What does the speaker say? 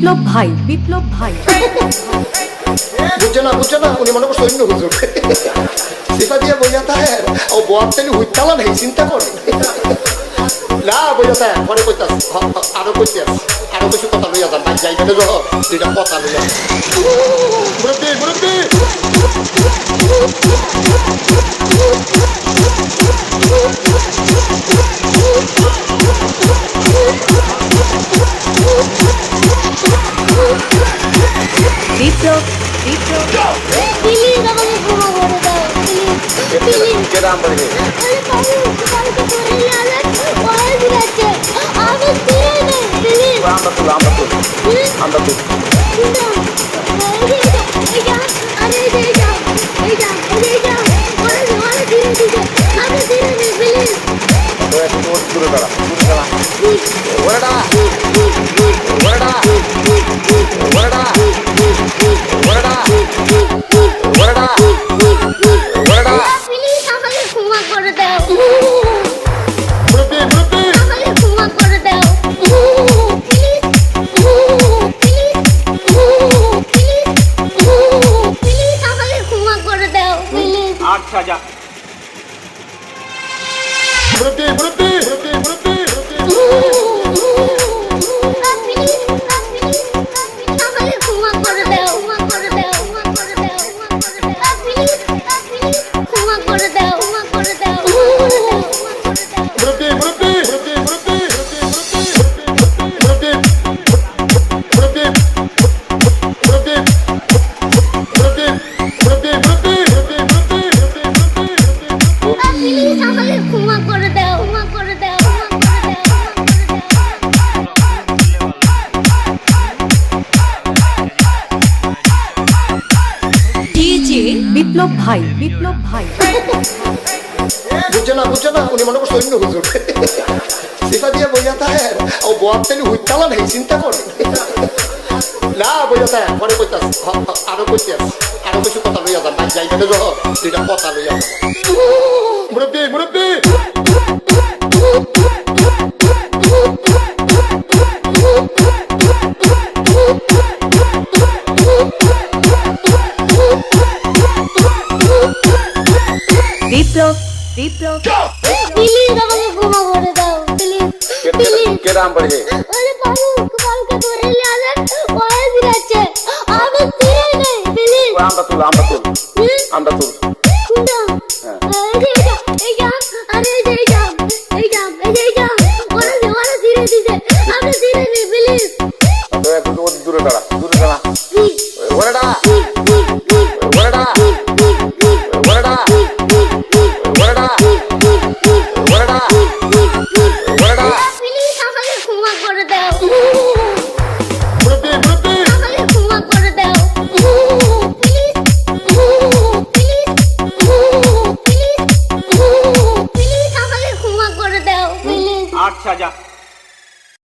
বিপ্লব ভাই বিপ্লব ভাই। বুঝছে না বুঝছে না, উনি মনে হুজুর। সেটা দিয়ে ও হুইতালা নেই, চিন্তা করে। না তাহে পরে কইতাস আরও আরও কিছু কথা লইয়া যান, ভাই যাইবে না দুইটা কথা লইয়া মুরব্বী, মুরব্বি! ülkeden böyle. Anlatıl, anlatıl. Anlatıl. Brotei, brotei, brotei, brotei, brotei. বিপ্লব ভাই বিপ্লব ভাই। বুঝছে না বুঝছে না, উনি মনে করছে অন্য হুজুর। সিফা দিয়ে বইয়া তাহে, ও বোয়ার তেলি হুইতালা নেই, চিন্তা করে। না, বইয়া তাহে, পরে কইতাস আরও কইতাস আরও কিছু কথা লইয়া যান যাইবে না দুইটা কথা লইয়া মুরব্বি মুরব্বি! বিপ্লব বিপ্লব। প্লিজ আমাকে ক্ষমা করে দাও প্লিজ প্লিজ কেরাম বলে আরে বাবু কালকে ধরে নিয়ে আসেন ওই দিচ্ছে আমি দিয়ে নেই প্লিজ আমরা তুলো আমরা তুলো আমরা তুলো এই যা আরে এই যা এই যা এই যা ওরা ওরা ধীরে দিছে